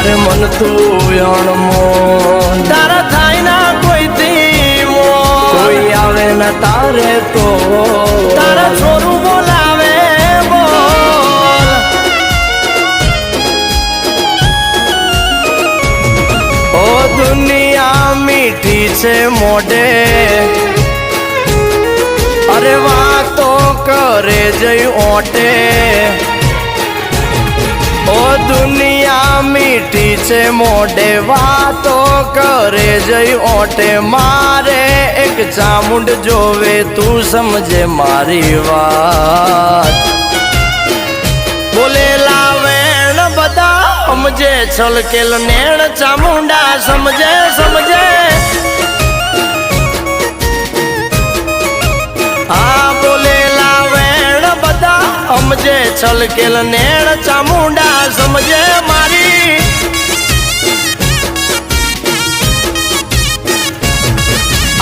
અરે મન તો અણમો તારા થાય ના કોઈ ધીમો કોઈ આવે ના તારે તો. તારા છોરું બોલાવે બોલ. ઓ દુનિયા મીઠી છે મોઢે. અરે વાતો કરે જઈ ઓટે. દુનિયા મીઠી છે, મોઢે વાતો કરે જઈ ઓટે મારે એક ચામુંડ જોવે, તું સમજે મારી વાત. બોલેલા વેણ બધા સમજે, છલકેલ નેણ ચામુંડા સમજે સમજે છલકેલ નેણ ચામુંડા સમજે મારી.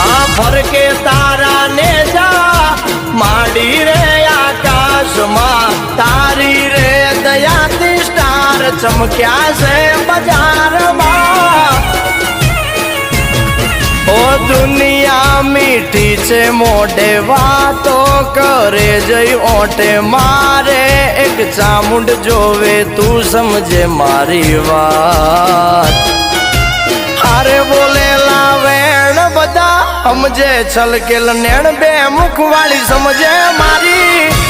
આ ફરકે તારા ને જા માડી રે આકાશમાં. તારી રે દયાથી સ્ટાર ચમક્યા છે બજારમાં. ઓ દુનિયા મીઠી છે, મોઢે વાતો કરે જઈ, ઓટે મારે. એક ચામુંડ જોવે, તું સમજે મારી વાત. હારે બોલેલા વેણ બધા સમજે, છલકેલ નેણ બે મુખ વાળી સમજે મારી